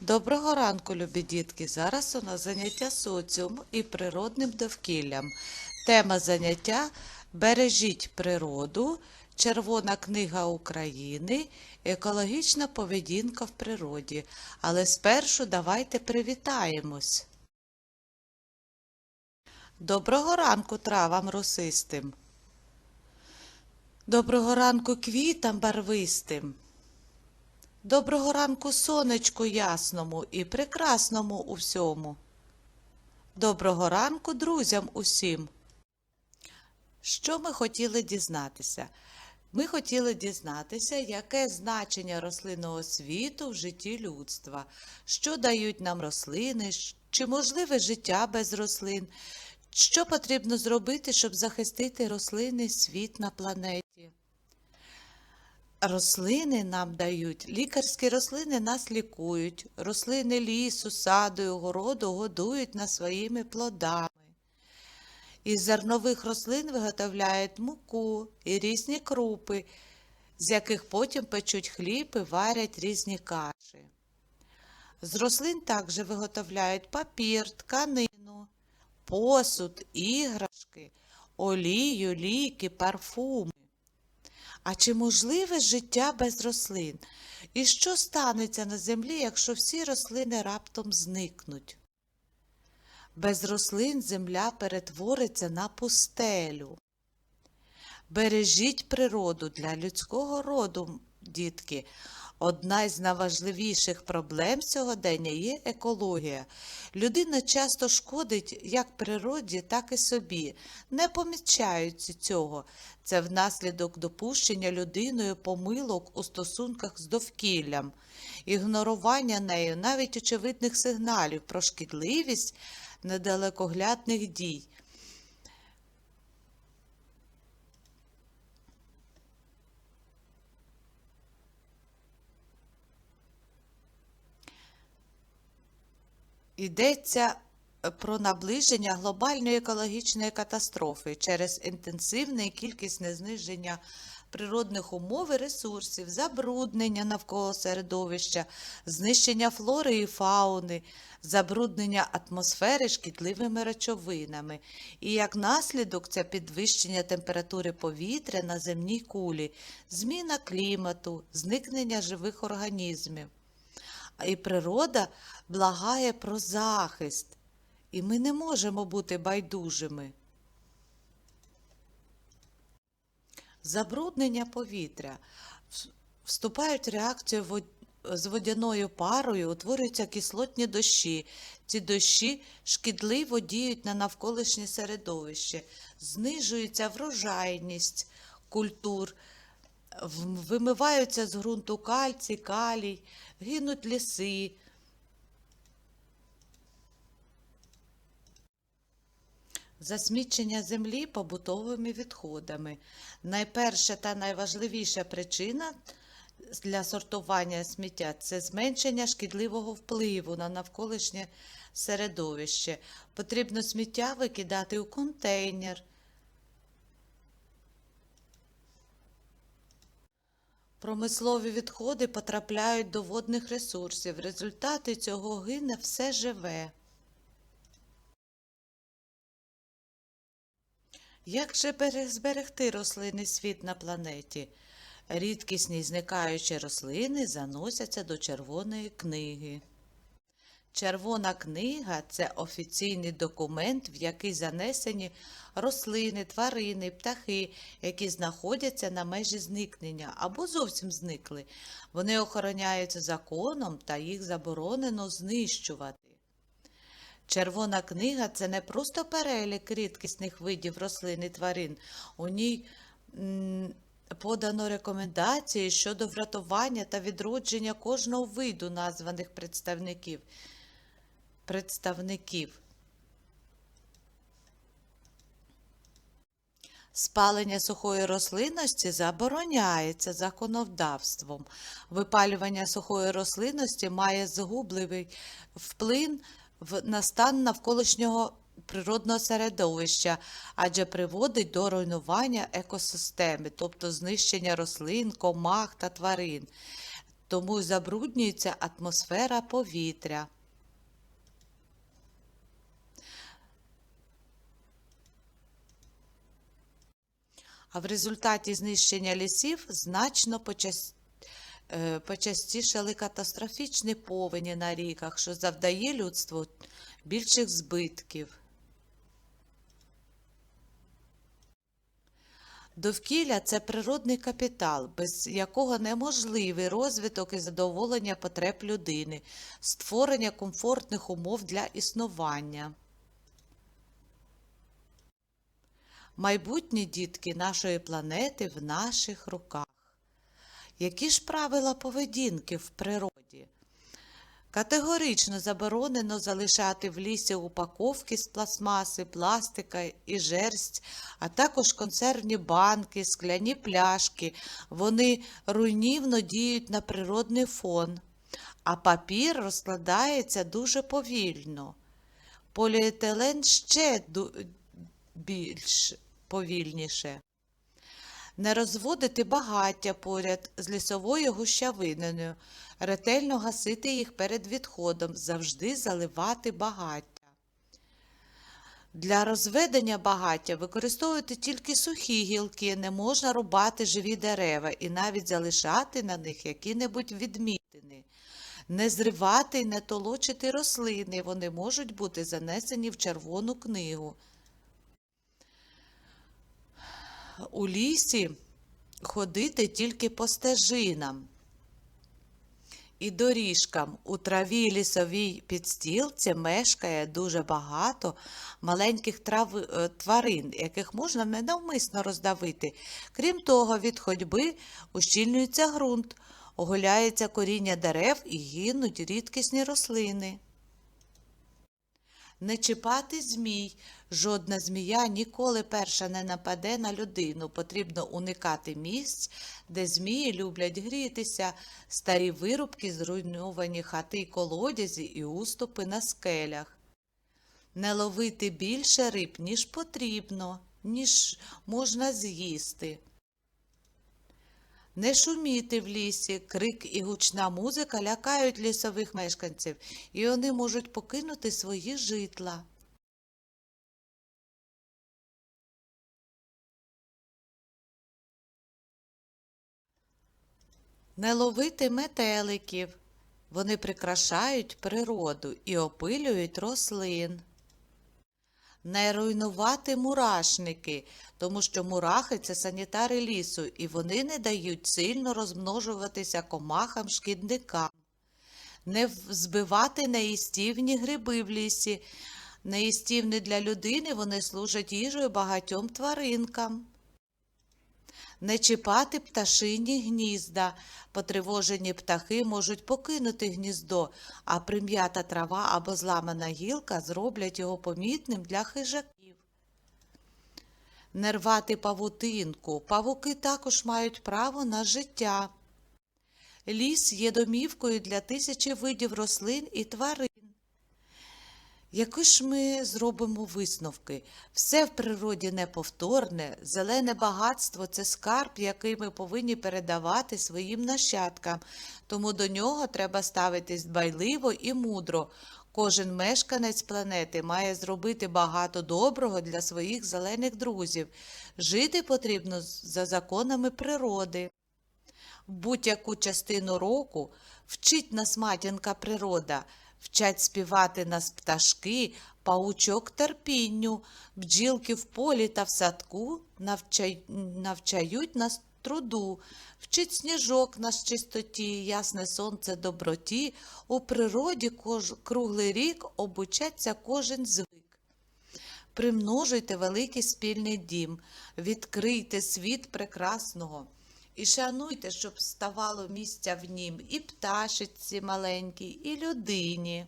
Доброго ранку, любі дітки! Зараз у нас заняття соціуму і природним довкіллям. Тема заняття Бережіть природу, Червона книга України, екологічна поведінка в природі. Але спершу давайте привітаємось. Доброго ранку травам росистим. Доброго ранку квітам барвистим. Доброго ранку сонечку ясному і прекрасному у всьому. Доброго ранку друзям усім. Що ми хотіли дізнатися? Ми хотіли дізнатися, яке значення рослинного світу в житті людства, що дають нам рослини, чи можливе життя без рослин, що потрібно зробити, щоб захистити рослинний світ на планеті. Рослини нам дають, лікарські рослини нас лікують, рослини лісу, саду і огороду годують нас своїми плодами. Із зернових рослин виготовляють муку і різні крупи, з яких потім печуть хліб і варять різні каші. З рослин також виготовляють папір, тканину, посуд, іграшки, олію, ліки, парфуми. А чи можливе життя без рослин? І що станеться на землі, якщо всі рослини раптом зникнуть? Без рослин земля перетвориться на пустелю. Бережіть природу для людського роду, дітки. Одна із найважливіших проблем сьогодення є екологія. Людина часто шкодить як природі, так і собі, не помічаючи цього. Це внаслідок допущення людиною помилок у стосунках з довкіллям, ігнорування нею навіть очевидних сигналів про шкідливість недалекоглядних дій. Йдеться про наближення глобальної екологічної катастрофи через інтенсивне і кількісне зниження природних умов і ресурсів, забруднення навколо середовища, знищення флори і фауни, забруднення атмосфери шкідливими речовинами. І як наслідок це підвищення температури повітря на земній кулі, зміна клімату, зникнення живих організмів. І природа благає про захист, і ми не можемо бути байдужими. Забруднення повітря. Вступають в реакцію з водяною парою, утворюються кислотні дощі. Ці дощі шкідливо діють на навколишнє середовище, знижується врожайність культур, вимиваються з ґрунту кальцій, калій, гинуть ліси. Засмічення землі побутовими відходами. Найперша та найважливіша причина для сортування сміття це зменшення шкідливого впливу на навколишнє середовище. Потрібно сміття викидати у контейнер. Промислові відходи потрапляють до водних ресурсів. В результаті цього гине все живе. Як же бере- зберегти рослинний світ на планеті? Рідкісні зникаючі рослини заносяться до Червоної книги. Червона книга це офіційний документ, в який занесені рослини, тварини, птахи, які знаходяться на межі зникнення або зовсім зникли. Вони охороняються законом та їх заборонено знищувати. Червона книга це не просто перелік рідкісних видів рослин і тварин. У ній подано рекомендації щодо врятування та відродження кожного виду названих представників. Представників. Спалення сухої рослинності забороняється законодавством. Випалювання сухої рослинності має згубливий вплив на стан навколишнього природного середовища, адже приводить до руйнування екосистеми, тобто знищення рослин, комах та тварин. тому забруднюється атмосфера повітря. А в результаті знищення лісів значно почас- е, почастішали катастрофічні повені на ріках, що завдає людству більших збитків. Довкілля це природний капітал, без якого неможливий розвиток і задоволення потреб людини, створення комфортних умов для існування. Майбутні дітки нашої планети в наших руках. Які ж правила поведінки в природі? Категорично заборонено залишати в лісі упаковки з пластмаси, пластика і жерсть, а також консервні банки, скляні пляшки. Вони руйнівно діють на природний фон, а папір розкладається дуже повільно. Поліетилен ще більш повільніше. Не розводити багаття поряд з лісовою гущавиною, ретельно гасити їх перед відходом, завжди заливати багаття. Для розведення багаття використовувати тільки сухі гілки, не можна рубати живі дерева і навіть залишати на них які-небудь відмітини. Не зривати і не толочити рослини, вони можуть бути занесені в червону книгу. У лісі ходити тільки по стежинам і доріжкам. У траві лісовій підстілці мешкає дуже багато маленьких трав... е, тварин, яких можна ненавмисно роздавити. Крім того, від ходьби ущільнюється ґрунт, оголяється коріння дерев і гинуть рідкісні рослини. Не чіпати змій. Жодна змія ніколи перша не нападе на людину. Потрібно уникати місць, де змії люблять грітися, старі вирубки, зруйновані хати й колодязі і уступи на скелях. Не ловити більше риб, ніж потрібно, ніж можна з'їсти. Не шуміти в лісі, крик і гучна музика лякають лісових мешканців, і вони можуть покинути свої житла. Не ловити метеликів. Вони прикрашають природу і опилюють рослин. Не руйнувати мурашники, тому що мурахи це санітари лісу, і вони не дають сильно розмножуватися комахам шкідникам. Не збивати неїстівні гриби в лісі. Неїстівні для людини вони служать їжею багатьом тваринкам. Не чіпати пташині гнізда. Потривожені птахи можуть покинути гніздо, а прим'ята трава або зламана гілка зроблять його помітним для хижаків. Не рвати павутинку. Павуки також мають право на життя. Ліс є домівкою для тисячі видів рослин і тварин. Які ж ми зробимо висновки? Все в природі неповторне, зелене багатство це скарб, який ми повинні передавати своїм нащадкам, тому до нього треба ставитись дбайливо і мудро. Кожен мешканець планети має зробити багато доброго для своїх зелених друзів. Жити потрібно за законами природи. Будь-яку частину року вчить нас матінка природа, вчать співати нас пташки, паучок терпінню, бджілки в полі та в садку навчай... навчають нас труду, вчить сніжок нас чистоті, ясне сонце доброті, у природі кож... круглий рік обучаться кожен звик. Примножуйте великий спільний дім, відкрийте світ прекрасного. І шануйте, щоб ставало місця в нім і пташиці маленькій, і людині.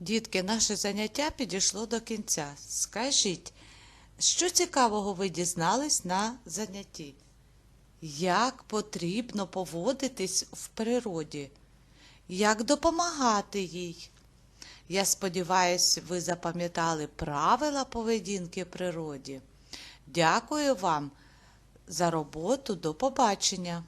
Дітки, наше заняття підійшло до кінця. Скажіть, що цікавого ви дізнались на занятті? Як потрібно поводитись в природі? Як допомагати їй? Я сподіваюся, ви запам'ятали правила поведінки природі. Дякую вам за роботу. До побачення!